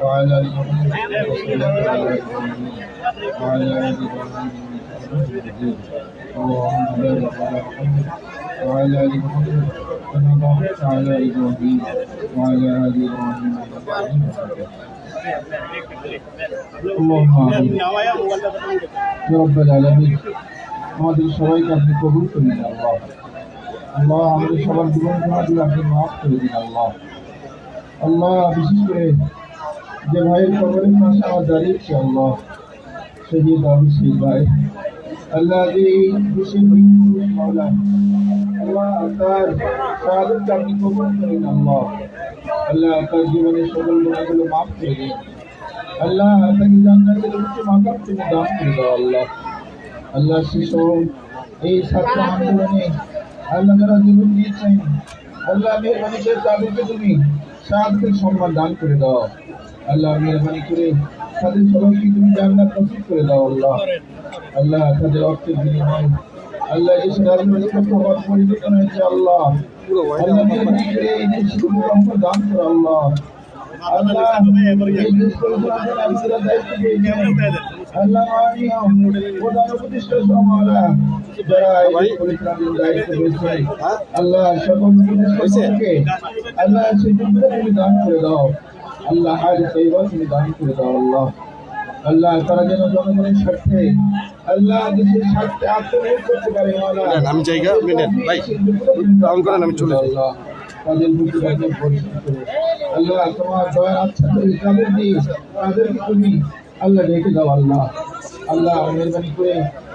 বলি اللهم صل على محمد وعلى ال محمد وسلم على ابراهيم وعلى ال ابراهيم اللهم بارك على محمد وعلى ال محمد كما باركت على ابراهيم وعلى ال ابراهيم انك حميد مجيد اللهم امين يا رب العالمين আমাদের সবাইকে আপনি কবুল করে দিন আল্লাহ আল্লাহ আমাদের সবার জীবন গুণাগুলো আপনি মাফ করে দিন আল্লাহ আল্লাহ বিশেষ করে যে ভাইয়ের কবরের পাশে আমার দাঁড়িয়েছে আল্লাহ শহীদ আবু শহীদ ভাই। আল্লাহ যে দিন মাওলা। আল্লাহ তার শাহাদতকে আপনি করেন, আল্লাহ। আল্লাহ তার জীবনের সকল গুণাগুলো মাফ করে দিন। আল্লাহ তাকে জান্নাতের উচ্চ মাকাম তুমি দান করে দাও, আল্লাহ। আল্লাহ শিশু এই ছাত্র আন্দোলনে আল্লাহ জীবন দিয়েছেন। আল্লাহ মেহরবানি করে তাদেরকে তুমি সাহায্যের সম্মান দান করে দাও। আল্লাহ মেহরবানি করে তাদের সবাইকে তুমি জান্নাত নসিব করে দাও, আল্লাহ। আল্লাহ, তাদের অর্থের বিনিময়ে আল্লাহ এই দেশের রাজনৈতিক পরিবর্তন হয়েছে, আল্লাহ। আল্লাহ এই দেশে রহমত দান করো, আল্লাহ। আল্লাহ, এই দেশ পরিচালনার আপনারা দায়িত্ব আল্লাহ সকল আল্লাহ, সেই দান করে দাও। আল্লাহ আর সেইবা তুমি দান করে দাও আল্লাহ আল্লাহ তারা যেন জনগণের স্বার্থে আল্লাহ দেশের স্বার্থে আত্মনিয়োগ করতে পারে। আমি জায়গা, আপনি নেন। ভাই, ডাউন করেন, আমি চলে আল্লাহ তাদের রাখে পরিষ্কার আল্লাহ তোমার দয়ার আচ্ছা করে তাদের দিয়ে তাদেরকে তুমি আল্লাহ রেখে দাও আল্লাহ আল্লাহ মেহরবানি করে